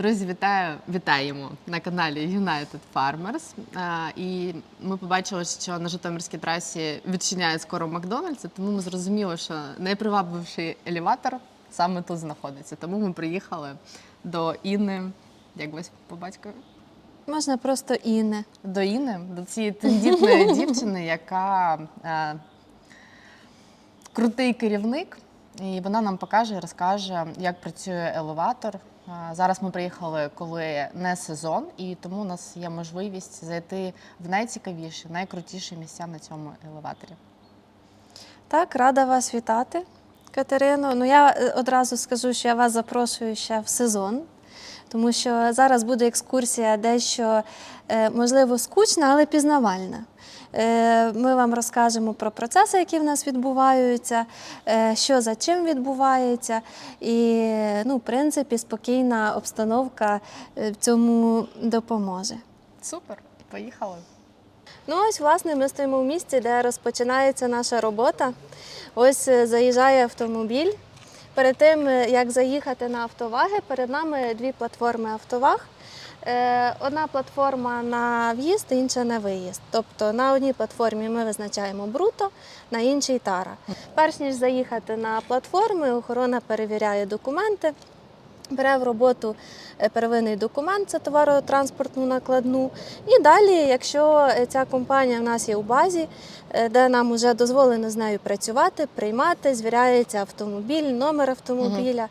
Друзі, вітаю, вітаємо на каналі United Farmers. А, І ми побачили, що на Житомирській трасі відчиняють скоро Макдональдс, тому ми зрозуміли, що найпривабливіший елеватор саме тут знаходиться. Тому ми приїхали до Інни, як вас по батькові? Можна просто Інне. До Інни, до цієї тендітної дівчини, яка е, крутий керівник, і вона нам покаже і розкаже, як працює елеватор. Зараз ми приїхали, коли не сезон, і тому у нас є можливість зайти в найцікавіші, найкрутіші місця на цьому елеваторі. Так, рада вас вітати, Катерино. Ну я е, одразу скажу, що я вас запрошую ще в сезон, тому що зараз буде екскурсія дещо, е, можливо, скучна, але пізнавальна. Е, Ми вам розкажемо про процеси, які в нас відбуваються, е, що за чим відбувається, і, ну, в принципі, спокійна обстановка е, в цьому допоможе. Супер, поїхали. Ну, ось, власне, ми стоїмо в місці, де розпочинається наша робота. Ось заїжджає автомобіль. Перед тим, як заїхати на автоваги, перед нами дві платформи автоваг. Е, Одна платформа на в'їзд, інша на виїзд. Тобто на одній платформі ми визначаємо бруто, на іншій тара. Перш ніж заїхати на платформи, охорона перевіряє документи. Бере в роботу е, первинний документ, це товаротранспортну накладну. І далі, якщо е, ця компанія в нас є у базі, де нам вже дозволено з нею працювати, приймати, звіряється автомобіль, номер автомобіля,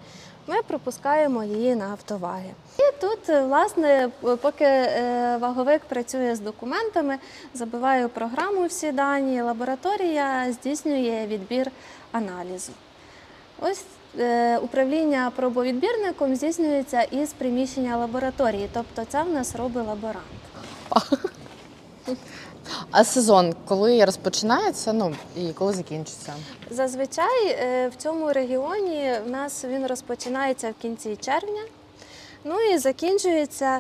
ми пропускаємо її на автоваги. І тут, е, власне, поки е, ваговик працює з документами, забиває програму всі дані, лабораторія здійснює відбір аналізу. Ось е, управління пробовідбірником здійснюється із приміщення лабораторії, тобто це в нас робить лаборант. А сезон коли розпочинається? Ну і коли закінчиться? Зазвичай е, в цьому регіоні в нас він розпочинається в кінці червня, ну і закінчується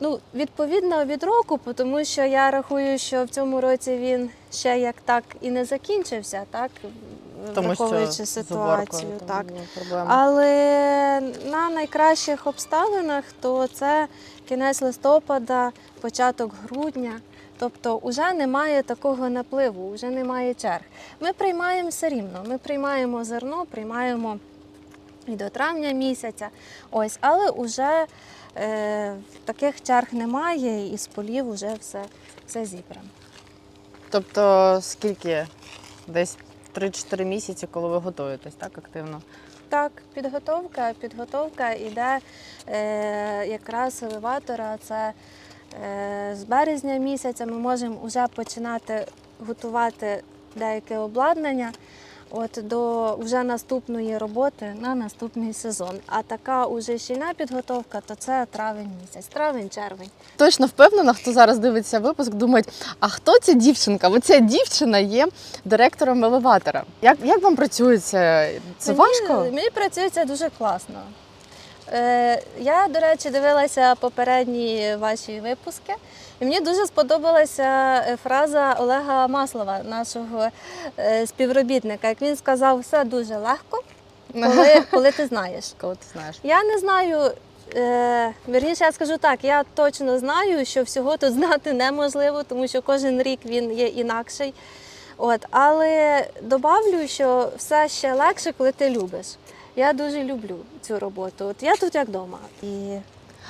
ну, відповідно від року, тому що я рахую, що в цьому році він ще як так і не закінчився, так Тому враховуючи з ситуацію. уборкою Так. Але на найкращих обставинах то це кінець листопада, початок грудня. Тобто вже немає такого напливу, вже немає черг. Ми приймаємо все рівно. Ми приймаємо зерно, приймаємо і до травня місяця. Ось, але вже е, таких черг немає, і з полів вже все, все зібрано. Тобто скільки? Десь 3-4 місяці, коли ви готуєтесь, так активно? Так, підготовка. Підготовка йде е, якраз елеватора. Це з березня місяця ми можемо вже починати готувати деяке обладнання от, до вже наступної роботи на наступний сезон. А така уже щільна підготовка, то це травень місяць, травень-червень. Точно впевнена, хто зараз дивиться випуск, думають, а хто ця дівчинка? Оця дівчина є директором елеватора. Як, як вам працюється? Це Мені- важко? Мені працюється дуже класно. Е, я, до речі, дивилася попередні ваші випуски, і мені дуже сподобалася е, фраза Олега Маслова, нашого е, співробітника. Як він сказав, все дуже легко, коли, коли ти знаєш. Коли ти знаєш. Я не знаю. Вірніше, я скажу так, я точно знаю, що всього тут знати неможливо, тому що кожен рік він є інакший. От, але добавлю, що все ще легше, коли ти любиш. Я дуже люблю цю роботу. От я тут як вдома. І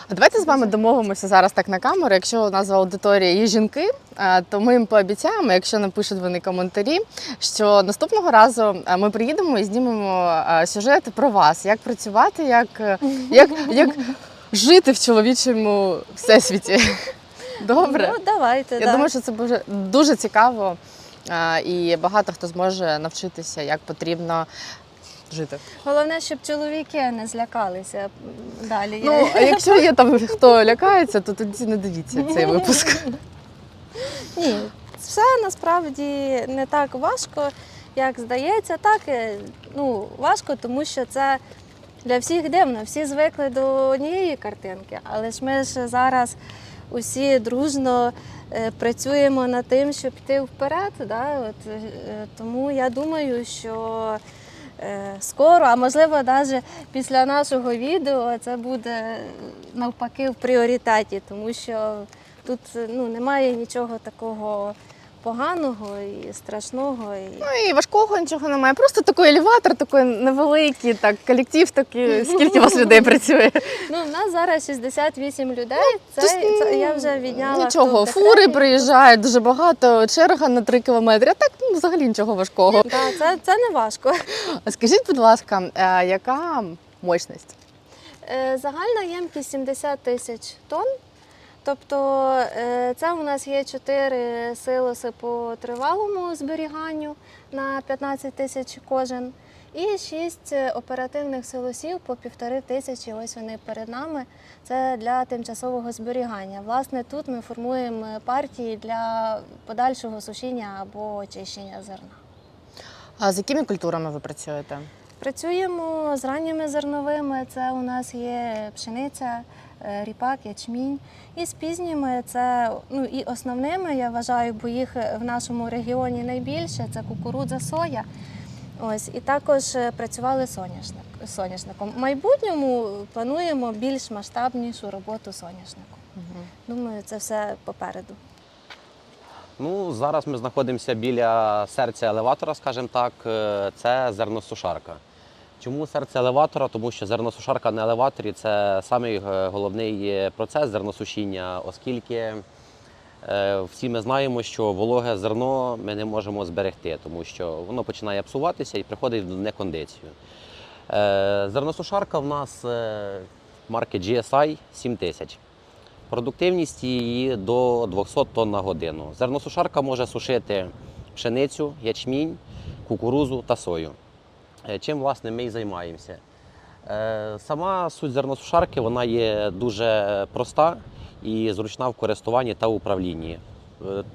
А давайте з вами домовимося зараз так на камеру. Якщо у нас в аудиторії є жінки, е, то ми їм пообіцяємо, якщо напишуть вони коментарі, що наступного разу е, ми приїдемо і знімемо е, сюжет про вас, як працювати, як, як, як жити в чоловічому всесвіті. Добре. Ну, давайте. Я да. думаю, що це буде дуже цікаво, і багато хто зможе навчитися, як потрібно жити. Головне, щоб чоловіки не злякалися далі. Ну, а якщо є там хто лякається, то тоді не дивіться цей випуск. Ні, все насправді не так важко, як здається. Так, е, ну, важко, тому що це для всіх дивно. Всі звикли до однієї картинки, але ж ми ж зараз усі дружно е, працюємо над тим, щоб йти вперед. Да? От, е, тому я думаю, що скоро, а можливо, навіть після нашого відео це буде е, навпаки в пріоритеті, тому що тут ну, немає нічого такого поганого і страшного. І... Ну і важкого нічого немає. Просто такий елеватор, такий невеликий, так колектив такий. Скільки у вас людей працює? Ну, в нас зараз 68 людей. Це, Тож, це я ну, вже відняла. Нічого, фури приїжджають дуже багато, черга на 3 кілометри. А так ну, взагалі нічого важкого. Да, це, це не важко. Скажіть, будь ласка, е, яка мощність? Е, Загальна ємкість 70 тисяч тонн. Тобто е, це у нас є 4 силоси по тривалому зберіганню на 15 тисяч кожен. І 6 оперативних силосів по півтори тисячі. Ось вони перед нами. Це для тимчасового зберігання. Власне, тут ми формуємо партії для подальшого сушіння або очищення зерна. А з якими культурами ви працюєте? Працюємо з ранніми зерновими. Це у нас є пшениця, ріпак, ячмінь. І з пізніми це ну і основними, я вважаю, бо їх в нашому регіоні найбільше це кукурудза, соя. Ось і також е, працювали соняшник, соняшником. В майбутньому плануємо більш масштабнішу роботу соняшником. Думаю, це все попереду. Ну, зараз ми знаходимося біля серця елеватора, скажімо так, е, це зерносушарка. Чому серце елеватора? Тому що зерносушарка на елеваторі це самий е, головний процес зерносушіння, оскільки е, всі ми знаємо, що вологе зерно ми не можемо зберегти, тому що воно починає псуватися і приходить в некондицію. Е, Зерносушарка в нас е, марки GSI 7000. Продуктивність її до 200 тонн на годину. Зерносушарка може сушити пшеницю, ячмінь, кукурузу та сою. Е, Чим власне ми і займаємося. Е, Сама суть зерносушарки вона є дуже проста і зручна в користуванні та управлінні.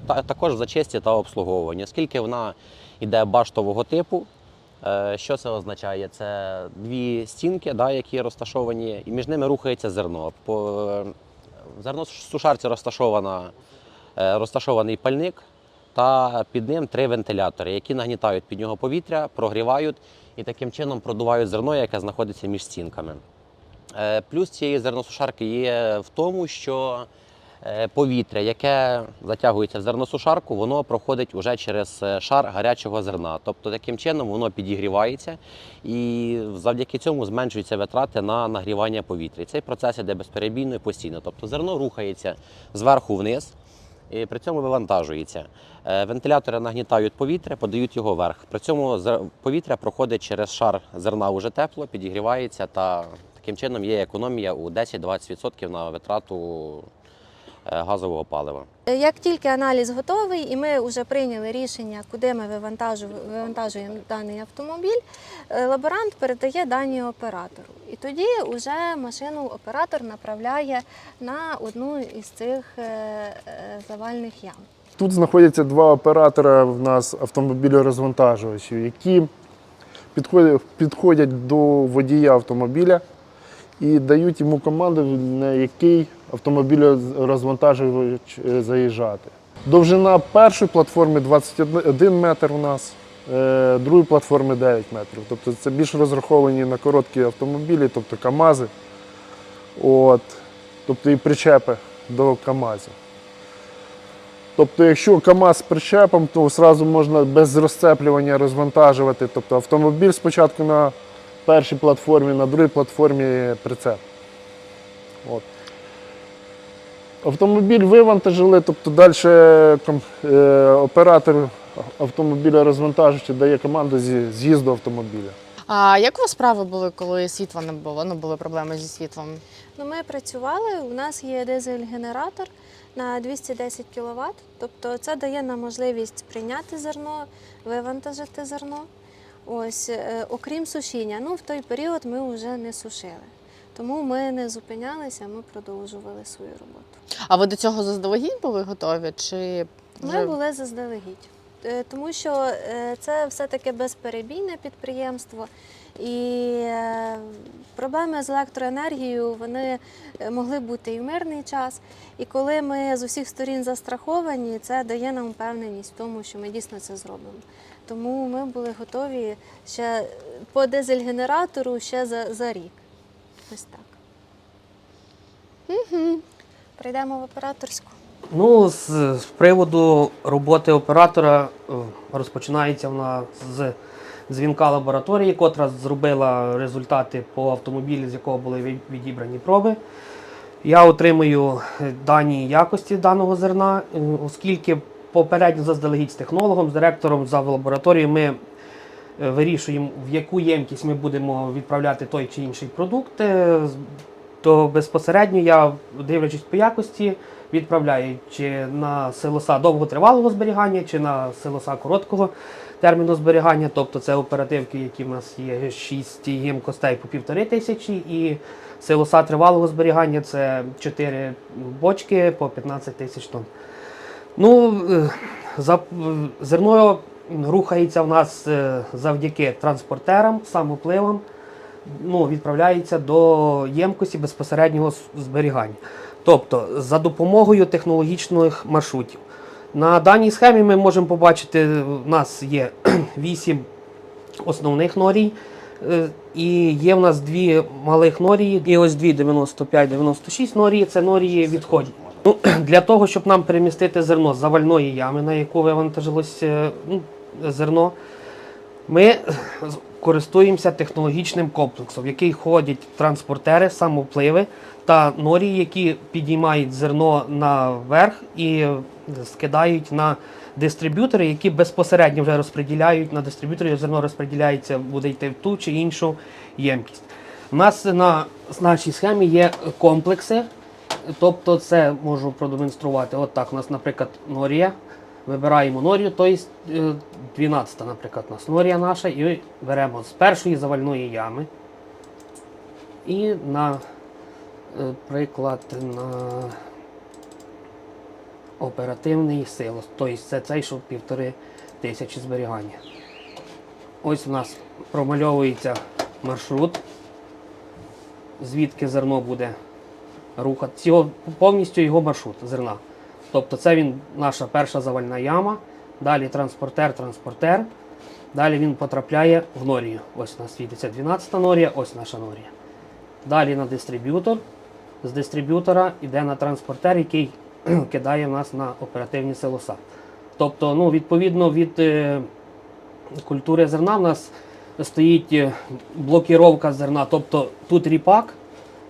Е, Також в зачисті та обслуговуванні, оскільки вона йде баштового типу. Що це означає? Це дві стінки, да, які розташовані, і між ними рухається зерно. По в зерносушарці розташована, розташований пальник та під ним три вентилятори, які нагнітають під нього повітря, прогрівають і таким чином продувають зерно, яке знаходиться між стінками. Е, Плюс цієї зерносушарки є в тому, що е, повітря, яке затягується в зерносушарку, воно проходить уже через е, шар гарячого зерна. Тобто таким чином воно підігрівається і завдяки цьому зменшуються витрати на нагрівання повітря. І цей процес іде безперебійно і постійно. Тобто зерно рухається зверху вниз. І при цьому вивантажується. Е, Вентилятори нагнітають повітря, подають його вверх. При цьому повітря проходить через шар зерна уже тепло, підігрівається та таким чином є економія у 10-20% на витрату газового палива. Е, Як тільки аналіз готовий, і ми вже прийняли рішення, куди ми вивантажуємо даний автомобіль, е, лаборант передає дані оператору. І тоді вже машину оператор направляє на одну із цих е, е, завальних ям. Тут знаходяться два оператора в нас автомобілі-розвантажувачів, які підходять до водія автомобіля і дають йому команду, на який автомобіль-розвантажувач е, заїжджати. Довжина першої платформи 21 метр у нас, е, другої платформи 9 метрів. Тобто це більш розраховані на короткі автомобілі, тобто КАМАЗи, от, тобто і причепи до КАМАЗів. Тобто, якщо КАМАЗ з причепом, то одразу можна без розцеплювання розвантажувати. Тобто автомобіль спочатку на першій платформі, на другій платформі прицеп. От. Автомобіль вивантажили, тобто далі е, оператор автомобіля розвантажувача дає команду зі з'їзду автомобіля. А як у вас справи були, коли світла не було? Ну були проблеми зі світлом? Ну, ми працювали, у нас є дизель-генератор на 210 кВт, тобто це дає нам можливість прийняти зерно, вивантажити зерно. Ось, е, окрім сушіння, ну в той період ми вже не сушили. Тому ми не зупинялися, ми продовжували свою роботу. А ви до цього заздалегідь були готові? Чи Ми були заздалегідь, Е, тому що е, це все-таки безперебійне підприємство, і е, проблеми з електроенергією вони могли бути і в мирний час. І коли ми з усіх сторін застраховані, це дає нам впевненість в тому, що ми дійсно це зробимо. Тому ми були готові ще по дизель-генератору ще за, за рік. Ось так. Угу. Прийдемо в операторську. Ну, з, з приводу роботи оператора е, розпочинається вона з дзвінка лабораторії, котра зробила результати по автомобілі, з якого були відібрані проби. Я отримую е, дані якості даного зерна, е, оскільки попередньо заздалегідь з технологом, з директором за лабораторією ми вирішуємо, в яку ємкість ми будемо відправляти той чи інший продукт. е, То безпосередньо я, дивлячись по якості, відправляю чи на силоса довготривалого зберігання, чи на силоса короткого терміну зберігання. Тобто це оперативки, які в нас є 6 ємкостей по півтори тисячі, і силоса тривалого зберігання це 4 бочки по 15 тисяч тонн. Ну, е, за, е, зерно рухається в нас е, завдяки транспортерам, самопливам ну, відправляється до ємкості безпосереднього зберігання. Тобто за допомогою технологічних маршрутів. На даній схемі ми можемо побачити, в нас є 8 основних норій. е, І є в нас дві малих норії, і ось дві 95-96 норії це норії відходів. Ну, для того, щоб нам перемістити зерно з завальної ями, на яку вивантажилось е, ну, зерно, ми користуємося технологічним комплексом, в який входять транспортери, самопливи та норії, які підіймають зерно наверх і скидають на дистриб'ютори, які безпосередньо вже розподіляють на дистриб'юторі, зерно розподіляється, буде йти в ту чи іншу ємкість. У нас на нашій схемі є комплекси, тобто це можу продемонструвати. От так, у нас, наприклад, норія. Вибираємо норію, тобто 12, наприклад, у нас норія наша, і беремо з першої завальної ями. І на е, на оперативний силос. Тобто це цей, що півтори тисячі зберігання. Ось у нас промальовується маршрут, звідки зерно буде рухатися. Його, повністю його маршрут зерна. Тобто це він наша перша завальна яма, далі транспортер, транспортер. Далі він потрапляє в норію. Ось у нас світиться 12 норія, ось наша норія. Далі на дистриб'ютор. З дистриб'ютора йде на транспортер, який кидає нас на оперативні силоса. Тобто, ну, відповідно від е, культури зерна в нас стоїть е, блокіровка зерна. Тобто тут ріпак,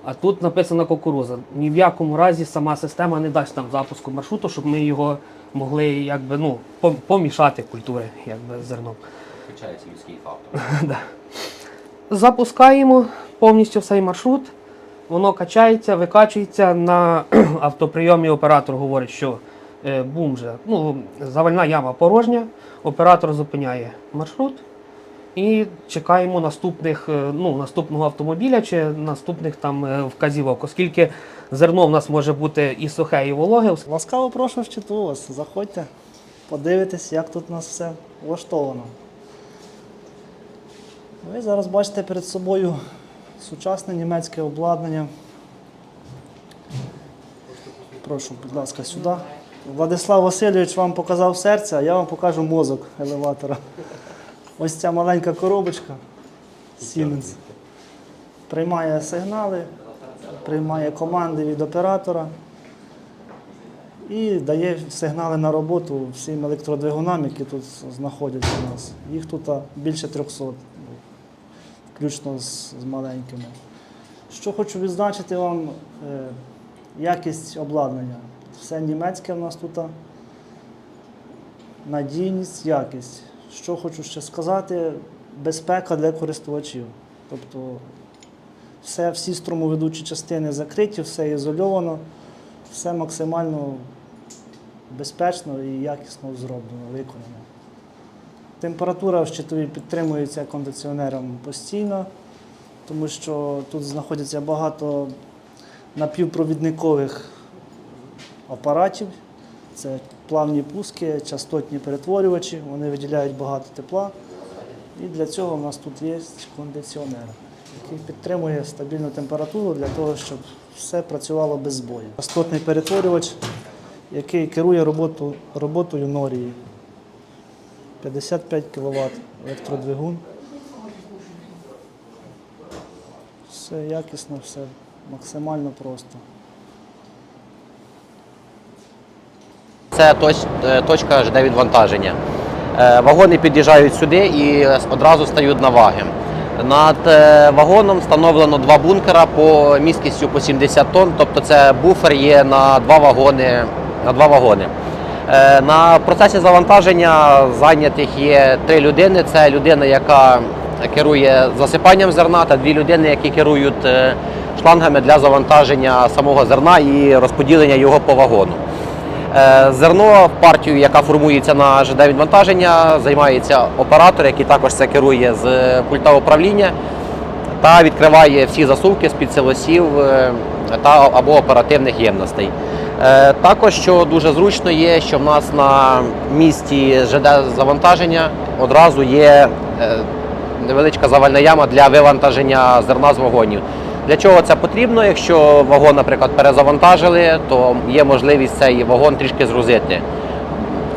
а тут написана кукуруза. Ні в якому разі сама система не дасть нам запуску маршруту, щоб ми його могли якби, ну, помішати культури якби, з зерном. Включається людський фактор. Запускаємо повністю цей маршрут, воно качається, викачується на автоприйомі. Оператор говорить, що е, бум вже, ну, завальна яма порожня. Оператор зупиняє маршрут і чекаємо наступних, е, ну, наступного автомобіля чи наступних там е, вказівок, оскільки зерно в нас може бути і сухе, і вологе. Ласкаво прошу в Читу вас. Заходьте, подивитесь, як тут у нас все влаштовано. Ви зараз бачите перед собою сучасне німецьке обладнання. Прошу, будь ласка, сюди. Владислав Васильович вам показав серце, а я вам покажу мозок елеватора. Ось ця маленька коробочка Siemens. Приймає сигнали, приймає команди від оператора і дає сигнали на роботу всім електродвигунам, які тут знаходяться у нас. Їх тут більше 300, включно з, маленькими. Що хочу відзначити вам, е, якість обладнання. Все німецьке в нас тут. Надійність, якість. Що хочу ще сказати, безпека для користувачів. Тобто все, всі струмоведучі частини закриті, все ізольовано, все максимально безпечно і якісно зроблено, виконано. Температура в щитові підтримується кондиціонером постійно, тому що тут знаходиться багато напівпровідникових апаратів. Це плавні пуски, частотні перетворювачі, вони виділяють багато тепла. І для цього в нас тут є кондиціонер, який підтримує стабільну температуру для того, щоб все працювало без збою. Частотний перетворювач, який керує роботу, роботою норії. 55 кВт електродвигун. Все якісно, все максимально просто. Це е, точка ЖД відвантаження. Е, Вагони під'їжджають сюди і одразу стають на ваги. Над е, вагоном встановлено два бункера по місткістю по 70 тонн, тобто це буфер є на два вагони. На два вагони. На процесі завантаження зайнятих є три людини. Це людина, яка керує засипанням зерна, та дві людини, які керують шлангами для завантаження самого зерна і розподілення його по вагону. Е, Зерно партію, яка формується на ЖД відвантаження, займається оператор, який також це керує з пульта управління та відкриває всі засувки з-під силосів е, та або оперативних ємностей. Е, Також, що дуже зручно є, що в нас на місці ЖД завантаження одразу є невеличка завальна яма для вивантаження зерна з вагонів. Для чого це потрібно? Якщо вагон, наприклад, перезавантажили, то є можливість цей вагон трішки згрузити.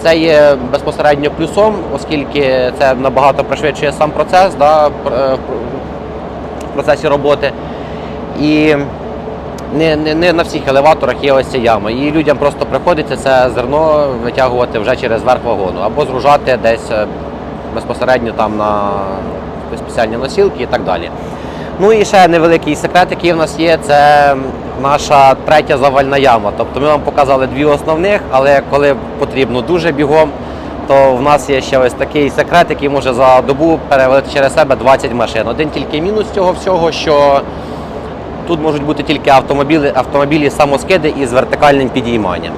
Це є безпосередньо плюсом, оскільки це набагато пришвидшує сам процес да, е, в процесі роботи. І не, не, не на всіх елеваторах є ось ця яма. І людям просто приходиться це зерно витягувати вже через верх вагону або згружати десь е, безпосередньо там на спеціальні носілки і так далі. Ну і ще невеликий секрет, який в нас є, це наша третя завальна яма. Тобто ми вам показали дві основних, але коли потрібно дуже бігом, то в нас є ще ось такий секрет, який може за добу перевалити через себе 20 машин. Один тільки мінус цього всього, що тут можуть бути тільки автомобілі, автомобілі самоскиди із вертикальним підійманням.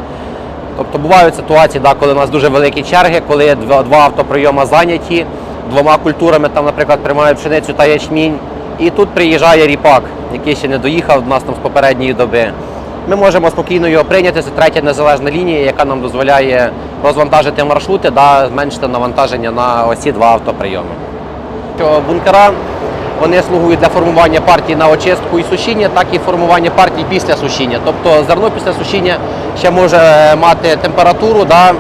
Тобто бувають ситуації, да, коли у нас дуже великі черги, коли два, автоприйоми зайняті двома культурами, там, наприклад, приймають пшеницю та ячмінь. І тут приїжджає ріпак, який ще не доїхав до нас там з попередньої доби. Ми можемо спокійно його прийняти. Це третя незалежна лінія, яка нам дозволяє розвантажити маршрути та зменшити навантаження на ось ці два автоприйоми. Бункера вони слугують для формування партії на очистку і сушіння, так і формування партії після сушіння. Тобто зерно після сушіння ще може мати температуру да,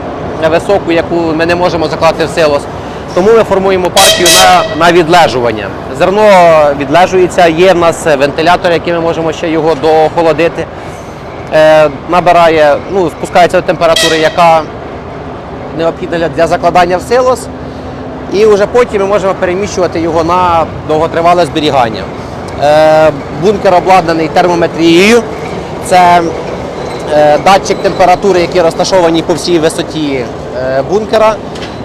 високу, яку ми не можемо заклати в силос. Тому ми формуємо партію на, на відлежування. Зерно відлежується, є в нас вентилятор, який ми можемо ще його доохолодити. Е, набирає, ну, спускається до температури, яка необхідна для- закладання в силос. І вже потім ми можемо переміщувати його на довготривале зберігання. Е, бункер обладнаний термометрією. Це е, датчик температури, які розташовані по всій висоті е, бункера,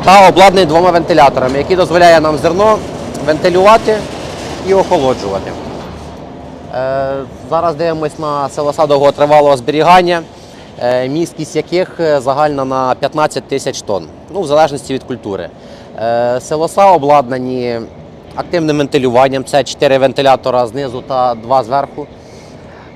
та обладнаний двома вентиляторами, які дозволяє нам зерно вентилювати і охолоджувати. Е, Зараз дивимось на силоса довготривалого зберігання, міськість місткість яких е, загальна на 15 тисяч тонн, ну, в залежності від культури. Селоса обладнані активним вентилюванням, це 4 вентилятора знизу та 2 зверху.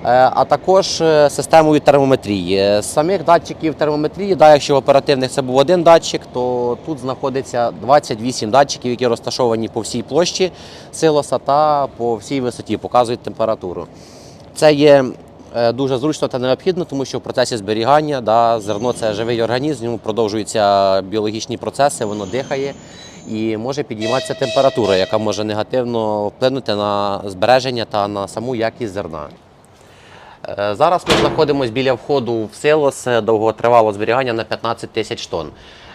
Е, а також е, системою термометрії. Самих датчиків термометрії, да, якщо в оперативних це був один датчик, то тут знаходиться 28 датчиків, які розташовані по всій площі силоса та по всій висоті, показують температуру. Це є е, дуже зручно та необхідно, тому що в процесі зберігання да, зерно це живий організм, в ньому продовжуються біологічні процеси, воно дихає і може підійматися температура, яка може негативно вплинути на збереження та на саму якість зерна. Е, Зараз ми знаходимося біля входу в силос довготривалого зберігання на 15 тисяч тонн.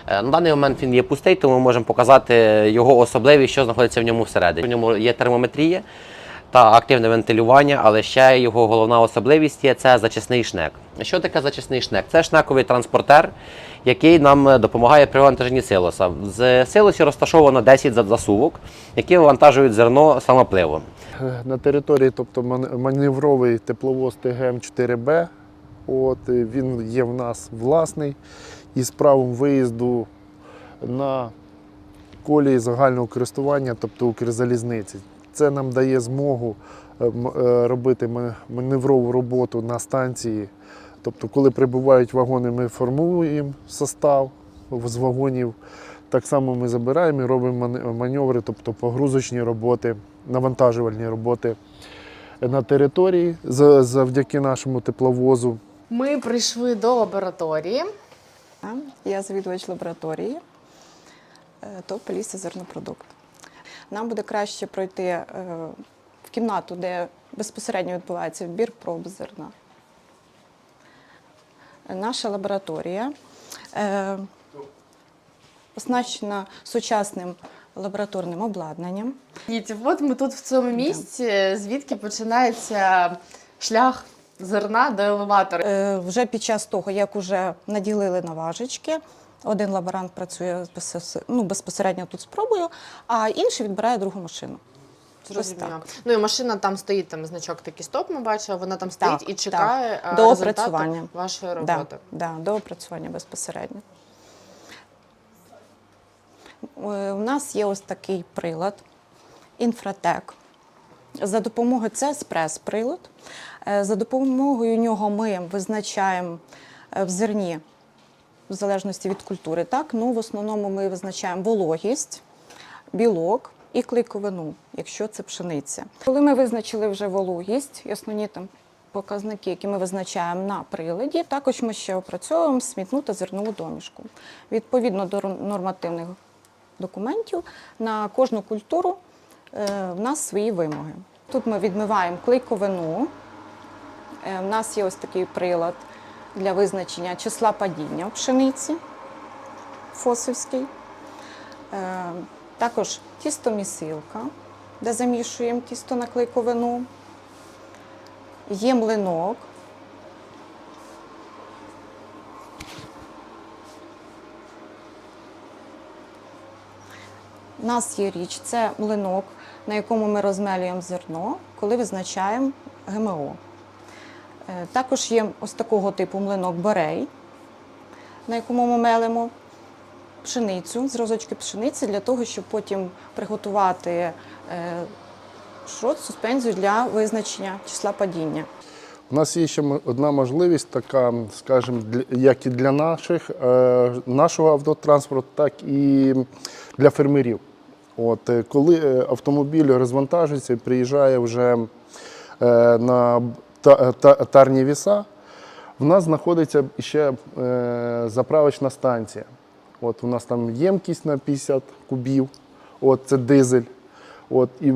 Е, На даний момент він є пустий, тому ми можемо показати його особливість, що знаходиться в ньому всередині. В ньому є термометрія та активне вентилювання, але ще його головна особливість є це зачисний шнек. Що таке зачисний шнек? Це шнековий транспортер, який нам е, допомагає при вантаженні силоса. В силосі розташовано 10 засувок, які вантажують зерно самопливом. Е, На території, тобто маневровий тепловоз ТГМ-4Б. От, е, він є в нас власний із правом виїзду на колії загального користування, тобто Укрзалізниці. Це нам дає змогу е, е, робити маневрову роботу на станції. Тобто, коли прибувають вагони, ми формуємо состав з вагонів. Так само ми забираємо і робимо маневри, тобто погрузочні роботи, навантажувальні роботи на території завдяки нашому тепловозу. Ми прийшли до лабораторії. Я завідувач лабораторії. то полісся зернопродукт. Нам буде краще пройти е, в кімнату, де безпосередньо відбувається відбір проб зерна. Наша лабораторія е, оснащена сучасним лабораторним обладнанням. От ми тут в цьому місці, звідки починається шлях зерна до елеватора. Е, Вже під час того, як вже наділили на важечки, один лаборант працює ну, безпосередньо тут з пробою, а інший відбирає другу машину. Зрозуміло. Ну і машина там стоїть, там значок такий стоп, ми бачили, вона там стоїть Так, і чекає так. е, До опрацювання. вашої роботи. да, до опрацювання безпосередньо. Е, У нас є ось такий прилад інфратек. За допомогою це еспрес-прилад. Е, За допомогою нього ми визначаємо в зерні, в залежності від культури, так? Ну, в основному ми визначаємо вологість, білок і клейковину, якщо це пшениця. Коли ми визначили вже вологість і основні там показники, які ми визначаємо на приладі, також ми ще опрацьовуємо смітну та зернову домішку. Відповідно до нормативних документів на кожну культуру е, в нас свої вимоги. Тут ми відмиваємо клейковину. Е, В нас є ось такий прилад для визначення числа падіння в пшениці фосовський. Е, Також тістомісилка, де замішуємо тісто на клейковину. Є млинок. У нас є річ, це млинок, на якому ми розмелюємо зерно, коли визначаємо ГМО. Е, Також є ось такого типу млинок борей, на якому ми мелимо пшеницю, зразочки пшениці для того, щоб потім приготувати е, шрот, суспензію для визначення числа падіння. У нас є ще одна можливість, така, скажімо, як і для наших, е, нашого автотранспорту, так і для фермерів. От, коли автомобіль розвантажується і приїжджає вже на та- та- тарні віса, в нас знаходиться ще е, заправочна станція. От у нас там ємкість на 50 кубів, от це дизель. От, і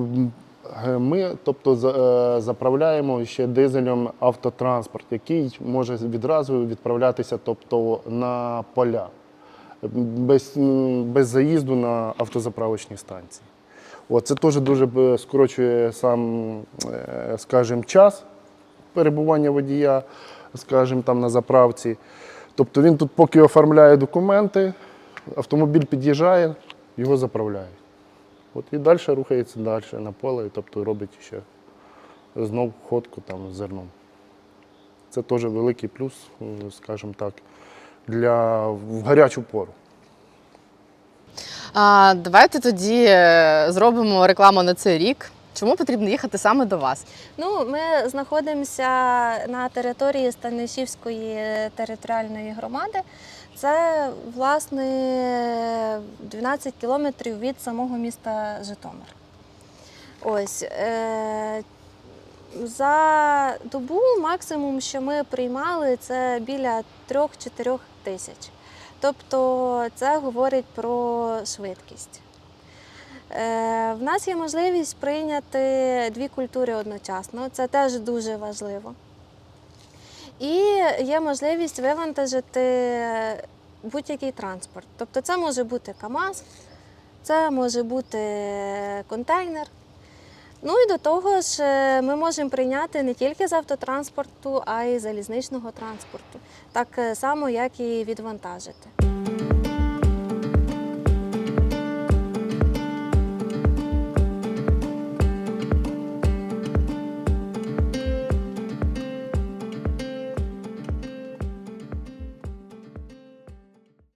е, ми тобто, е, заправляємо ще дизелем автотранспорт, який може відразу відправлятися тобто, на поля, без, без заїзду на автозаправочні станції. От, це теж дуже скорочує сам, скажімо, час перебування водія, скажімо, там на заправці. Тобто він тут, поки оформляє документи, автомобіль під'їжджає, його заправляють. От і далі рухається далі на поле, тобто робить ще знов ходку там з зерном. Це теж великий плюс, скажімо так, для в гарячу пору. А, давайте тоді е, зробимо рекламу на цей рік. Чому потрібно їхати саме до вас? Ну, ми знаходимося на території Станишівської територіальної громади. Це власне 12 кілометрів від самого міста Житомир. Ось е- за добу максимум, що ми приймали, це біля 3-4 тисяч. Тобто це говорить про швидкість. Е, В нас є можливість прийняти дві культури одночасно, це теж дуже важливо. І є можливість вивантажити будь-який транспорт. Тобто це може бути КАМАЗ, це може бути контейнер. Ну і до того ж, е, ми можемо прийняти не тільки з автотранспорту, а й залізничного транспорту, так е, само, як і відвантажити.